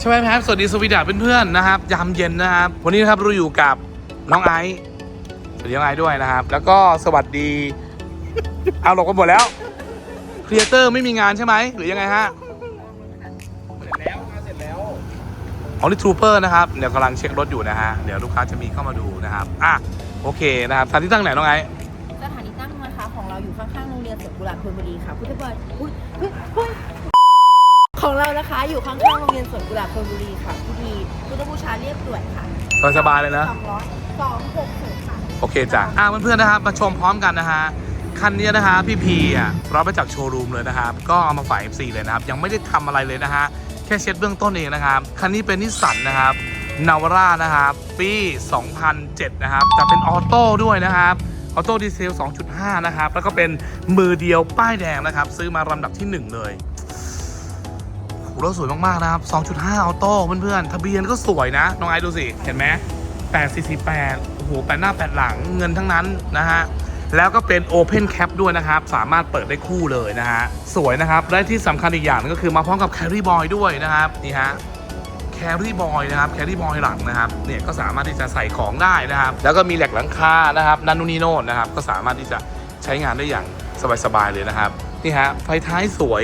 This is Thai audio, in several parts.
ใช่ไหมแพทสวัสดีสวีดัสเพื่อนๆนะครับยามเย็นนะครับ วันนี้นะครับเราอยู่กับน้องไอซ์สวัสดีน้องไอซ์ด้วยนะครับ แล้วก็สวัสดี เอาหลบกันหมดแล้วครีเอเตอร์ไม่มีงานใช่ไหมหรือยังไงฮะเสร็จแล้วเสร็จแล้วออริทูเปอร์นะครับเดี๋ยวกำลังเช็ครถอยู่นะฮะเดี๋ยวลูกค้าจะมีเข้ามาดูนะครับอะโอเคนะครับสถานที่ตั้งไหนน้องไอซ์สถานีตั้งนะคะของเราอยู่ข้างๆโรงเรียนสวนกุหลาบธนบุรีค่ะพุทธบริอุ้ยเฮ้ยเฮ้ย ของเรานะคะอยู่ข้างๆโรงเรียนสวนกุหลาบธนบุรีค่ะพุทธีพุทธบูชาเรียบด่วนค่ะสบายๆเลยนะ สองร้อยสองหกหกค่ะ โอเคจ้ะอะเพื่อนๆนะครับมาชมพร้อมกันนะฮะคันนี้นะฮะพี่พีอะรับมาจากโชว์รูมเลยนะครับก็เอามาฝ่าย FC เลยนะครับยังไม่ได้ทำอะไรเลยนะฮะแค่เช็ดเบื้องต้นเองนะครับคันนี้เป็นนิสสันนะครับนาวาร่านะครับปี 2007 นะครับจะเป็นออโต้ด้วยนะครับออโต้ดีเซล 2.5 นะครับแล้วก็เป็นมือเดียวป้ายแดงนะครับซื้อมาลำดับที่1เลยโห รถสวยมาก ๆ นะครับ 2.5 ออโต้เพื่อน ๆ ทะเบียนก็สวยนะ น้องไอซ์ดูสิ เห็นไหม848 โอ้โหแปดหน้าแปดหลังเงินทั้งนั้นนะฮะ แล้วก็เป็น Open Cap ด้วยนะครับ สามารถเปิดได้คู่เลยนะฮะ สวยนะครับ และที่สำคัญอีกอย่างก็คือมาพร้อมกับ Carry Boy ด้วยนะครับ นี่ฮะ Carry Boy นะครับ Carry Boy หลังนะครับเนี่ยก็สามารถที่จะใส่ของได้นะครับ แล้วก็มีแหลกหลังคานะครับนันนูนีโน่นะครับก็สามารถที่จะใช้งานได้อย่างสบายๆเลยนะครับนี่ฮะไฟท้ายสวย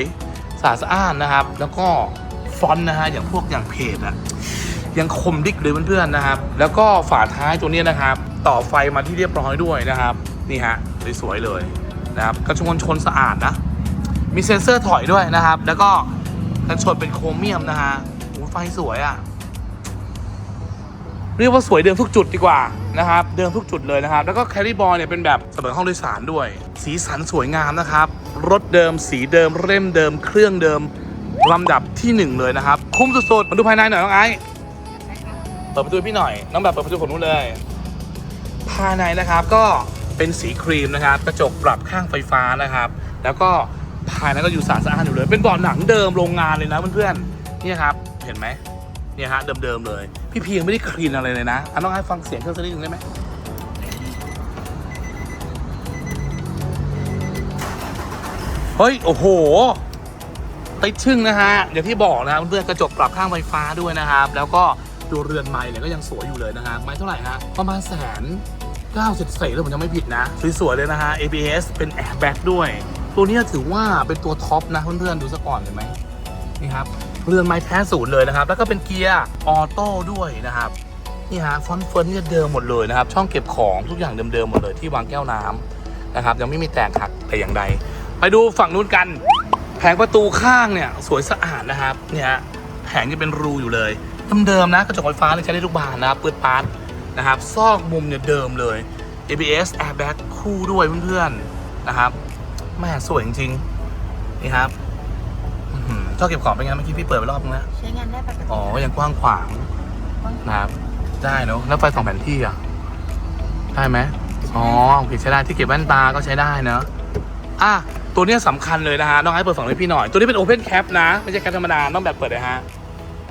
สะอาดสะอ้านนะครับ แล้วก็ฟอนต์นะฮะอย่างพวกอย่างเพจอะยังคมดิกเลยเพื่อนๆนะครับ แล้วก็ฝาท้ายตัวเนี้ยนะครับ ต่อไฟมาที่เรียบร้อยด้วยนะครับ นี่ฮะสวยๆเลยนะครับกระชนชนสะอาดนะ มีเซ็นเซอร์ถอยด้วยนะครับ แล้วก็กันชนเป็นโครเมียมนะฮะโอ้ไฟสวยอะ่ะ เรียกว่าสวยเดิมทุกจุดดีกว่านะครับเดิมทุกจุดเลยนะครับ แล้วก็แคริบอลเนี่ยเป็นแบบเสมอห้องโดยสารด้วย สีสันสวยงามนะครับ รถเดิม สีเดิมเล่มเดิม เครื่องเดิมลำดับที่หนึ่งเลยนะครับ คุ้มสุดๆมาดูภายในหน่อยน้องไอซ์เปิดประตูพี่หน่อย น้องแบบเปิดประตูผมนู้นเลย ภายในนะครับก็เป็นสีครีมนะครับ กระจกปรับข้างไฟฟ้านะครับ แล้วก็ภายในก็อยู่สะอาดสะอานอยู่เลย เป็นเบาะหนังเดิมโรงงานเลยนะเพื่อนๆนี่ครับเห็นไหม เนี่ยฮะเดิมๆเลย พี่พียังไม่ได้คลีนอะไรเลยนะอะน้องให้ฟังเสียงเครื่องสักนิดนึงได้ไหมเฮ้ย โอ้โห ติดชึ่งนะฮะอย่างที่บอกนะครับเพื่อนกระจกปรับข้างไฟฟ้าด้วยนะครับ แล้วก็ตัวเรือนไม้เนี่ยก็ยังสวยอยู่เลยนะฮะไม้เท่าไหร่ฮะประมาณแสนเก้าสิบสี่แล้วผมยังไม่ผิดนะ สวยๆเลยนะฮะ ABS เป็นแอร์แบ็กด้วย ตัวนี้ถือว่าเป็นตัวท็อปนะเพื่อนๆดูซะก่อนเห็นไหมนี่ครับ เรือนไม้แท้ศูนย์เลยนะครับ แล้วก็เป็นเกียร์ออโต้ด้วยนะครับ นี่ฮะฟอนต์เฟิร์นเนี่ยเดิมหมดเลยนะครับ ช่องเก็บของทุกอย่างเดิมๆหมดเลยที่วางแก้วน้ำนะครับ ยังไม่มีแตกหักแต่อย่างใด ไปดูฝั่งนู้นกัน แผงประตูข้างเนี่ยสวยสะอาดนะครับ เนี่ยฮะแผงจะเป็นรูอยู่เลยเดิมๆนะกระจกไฟฟ้าเลยใช้ได้ทุกบานนะครับเปิดปาร์ตนะครับซอกมุมเนี่ยเดิมเลย ABS airbag คู่ด้วยเพื่อนๆนะครับแม่สวยจริงๆนี่ครับ ช่องเก็บของเป็นไงเมื่อกี้พี่เปิดไปรอบนึงแล้วใช้งานได้ปกติอ๋อยังกว้างขวางนะครับได้เนอะแล้วไฟสองแผ่นที่อะได้ไหมอ๋อโอเคใช้ได้ที่เก็บแว่นตาก็ใช้ได้เนอะอะตัวเนี้ยสำคัญเลยนะฮะน้องไอ้เปิดฝั่งให้พี่หน่อย ตัวนี้เป็น Open Cap นะไม่ใช่แคปธรรมดาต้องแบบเปิดเลยฮะ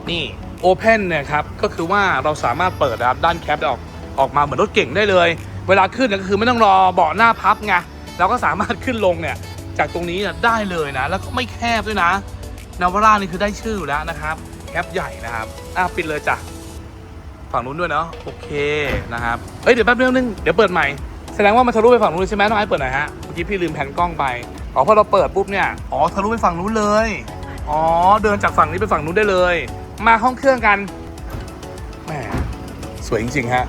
นี่ Open เนี่ยครับก็คือว่าเราสามารถเปิดนะครับด้านแคปออกออกมาเหมือนรถเก่งได้เลย เวลาขึ้นเนี่ยก็คือไม่ต้องรอเบาะหน้าพับไงเราก็สามารถขึ้นลงเนี่ยจากตรงนี้เนี่ยได้เลยนะ แล้วก็ไม่แคบด้วยนะ นาวาร่านี่คือได้ชื่ออยู่แล้วนะครับแคปใหญ่นะครับอะปิดเลยจ้ะฝั่งนู้นด้วยเนาะโอเคนะครับเอ้ยเดี๋ยวแป๊บเดียวนึงเดี๋ยวเปิดใหม่แสดงว่ามันทะลุไปฝั่งนู้นใช่ไหมน้องไอ้เปิดหน่อยฮะเมื่อกี้พี่ลืมแผนกล้องไปอ๋อพอเราเปิดปุ๊บเนี่ยอ๋อทะลุไปฝั่งนู้นเลยอ๋อเดินจากฝั่งนี้ไปฝั่งนู้นได้เลย มาห้องเครื่องกันแหมสวยจริงๆฮะ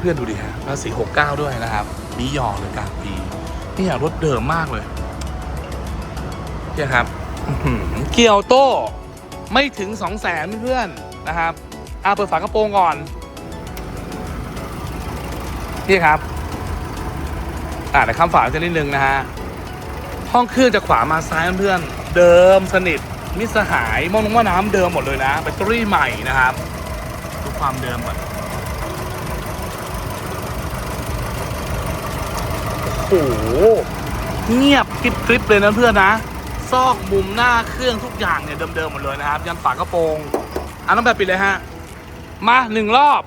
เพื่อนๆดูดิฮะแล้วสี่หกเก้าด้วยนะครับมีหยอกเลยกลางปีนี่อย่างรถเดิมมากเลย เนี่ยครับอื้อหือเกียวโต้ไม่ถึงสองแสนเพื่อนๆนะครับอ่าเปิดฝากระโปรงก่อน นี่ครับอ่านคำฝาจะนิดนึงนะฮะห้องเครื่องจะขวามาซ้ายเพื่อนเดิมสนิทมิสหายมองลงว่าน้ำเดิมหมดเลยนะแบตเตอรี่ใหม่นะครับดูความเดิมก่อนโอ้โหเงียบกริบกริบเลยนะเพื่อนนะ ซอกมุมหน้าเครื่องทุกอย่างเนี่ยเดิมๆหมดเลยนะครับ ยันฝากระโปรงอะน้องแบบปิดเลยฮะ มาหนึ่งรอบ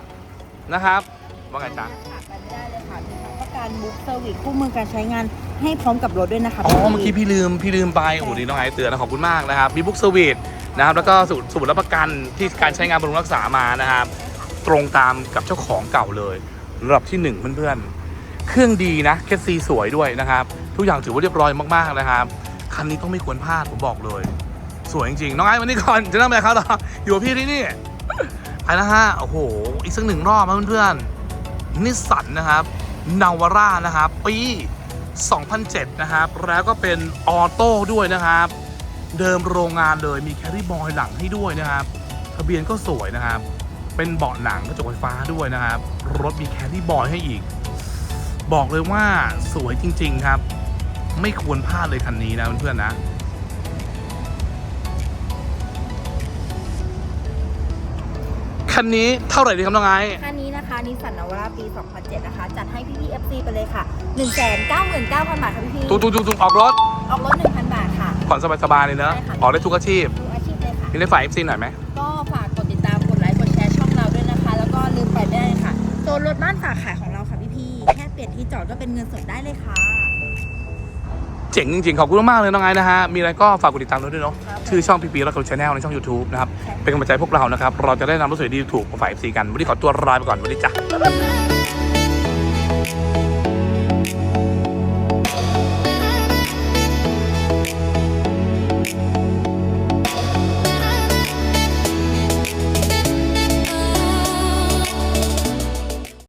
นะครับ ว่าไงจ๊ะขาดไปไม่ได้เลยค่ะมีทั้งประกันบุ๊กเซอร์วิสคู่มือการใช้งานให้พร้อมกับรถด้วยนะคะอ๋อพี่เมื่อกี้พี่ลืมพี่ลืมไปโอ้โหดีน้องไอซ์เตือนนะขอบคุณมากนะครับ มีบุ๊กเซอร์วิสนะครับแล้วก็สูตรสูตรรับประกันที่การใช้งานบำรุงรักษามานะครับ ตรงตามกับเจ้าของเก่าเลยระดับที่หนึ่งเพื่อนๆเครื่องดีนะเคสซีสวยด้วยนะครับ ทุกอย่างถือว่าเรียบร้อยมากๆนะครับ คันนี้ต้องไม่ควรพลาดผมบอกเลย สวยจริงๆน้องไอ้วันนี้ก่อนจะนั่งไปกับเขาเหรออยู่กับพี่ที่นี่ไปนะฮะโอ้โหอีกสักหนึ่งรอบนะเพื่อนๆนิสสันนะครับนาวาร่านะครับปี2007 นะครับ แล้วก็เป็นออโต้ด้วยนะครับ เดิมโรงงานเลยมีแคริบอยหลังให้ด้วยนะครับ ทะเบียนก็สวยนะครับ เป็นเบาะหนังกระจกไฟฟ้าด้วยนะครับ รถมีแคริบอยให้อีก บอกเลยว่าสวยจริง ๆ ครับ ไม่ควรพลาดเลยคันนี้นะเพื่อนๆนะคันนี้เท่าไหร่ดีครับน้องไอซ์คันนี้นะคะนิสสันนาวาร่าปี 2007 นะคะ จัดให้พี่ๆ FC ไปเลยค่ะ 199,000 บาทค่ะพี่ๆตุ้งตุ้งตุ้งตุ้งออกรถ ออกรถ 1,000 บาทค่ะผ่อนสบายๆเลยเนอะใช่ค่ะออกได้ทุกอาชีพทุกอาชีพเลยค่ะนี่ได้ฝ่าย FC หน่อยไหมก็ฝากกดติดตามกดไลค์กดแชร์ช่องเราด้วยนะคะ แล้วก็ลืมไปไม่ได้เลยค่ะโซนรถบ้านฝากขายของเราค่ะพี่ๆแค่เปลี่ยนที่จอดก็เป็นเงินสดได้เลยค่ะเจ๋งจริงๆ ขอบคุณมากๆเลยน้องไอซ์นะฮะ มีอะไรก็ฝากกดติดตามเราด้วยเนาะครับชื่อช่องพีพีและกดชแนลในช่อง YouTube นะครับใช่เป็นกำลังใจให้พวกเรานะครับ เราจะได้นำรถสวยดีถูกมาฝ่าย FC กัน วันนี้ขอตัวลาไปก่อนสวัสดีจ้ะ